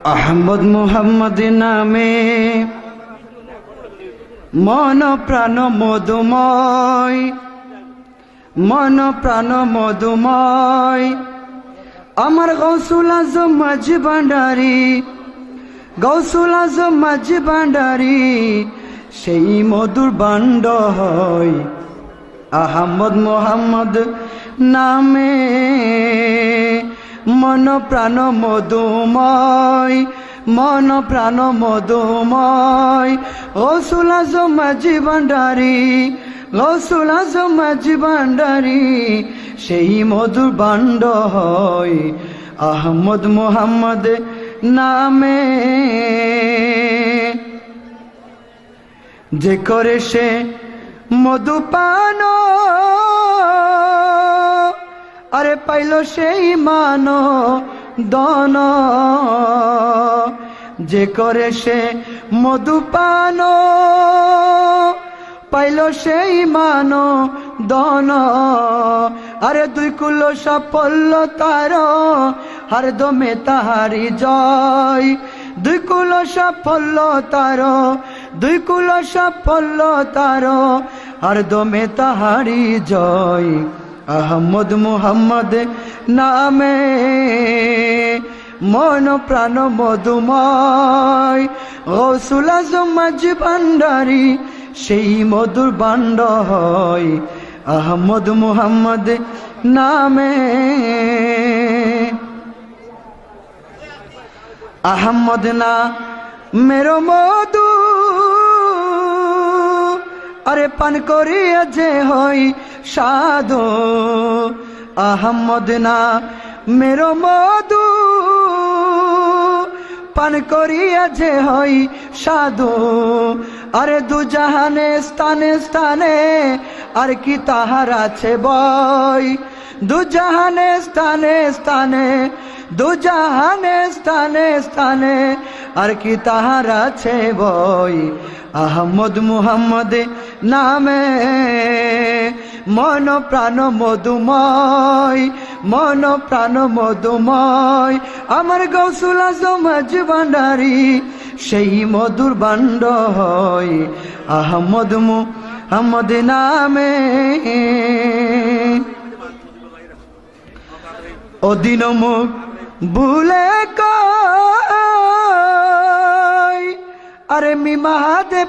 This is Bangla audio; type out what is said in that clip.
আহমদ মুহাম্মদ নামে মন প্রাণ মধুময়, মন প্রাণ মধুময়। আমার গৌসুল আজম মাঝি ভান্ডারি, গৌসুল আজম মাঝি ভান্ডারি, সেই মধুর বান্ড হয় আহমদ মোহাম্মদ নামে। মন প্রাণ মধুময়, মন প্রাণ মধুময়। ও সুলাস মাঝি ভান্ডারি ও সুলাস মাঝি ভান্ডারি সেই মধুর বান্ড হয় আহমদ মোহাম্মদ নামে। যে করে সে মধুপান পাইল সেই মান দন। যে করে সে মধুপান পাইল সেই মান দন। আরে দুই কুলো সাফল্য তার, হার দমে তাহারি জয়। দুই কুল সাফল্য তার, দুই কুল সাফল্য তার আর দমে তাহারি জয়। আহমদ মুহাম্মদ নামে মন প্রাণ মধুময়। গৌসুল আজম মাঝি ভান্ডারি, সেই মধুর বান্ড হয়। আহমদ মুহাম্মদ নামে আহম্মদ না, মেরো মধু আরে পান করিয়া যে হই সাধু। আহম্মদ না, মেরো মধু। পান করিয়া যে হই সাধু। আরে দু জাহানে স্থানে স্থানে আর কি তাহার আছে বই? দুজাহানে স্থানে স্থানে দুজাহানে স্থানে স্থানে, আর কি তাহার আছে বই? আহমদ মুহাম্মদ নামে। মন প্রাণ মধুময়, মন প্রাণ মধুময়। আমার গৌসুল সমাজ ভান্ডারি, সেই মধুর বান্ড হয়। আহমদ মুহাম্মদ নামে। অদিন মুখ ভুলে আরে মি মহাদেব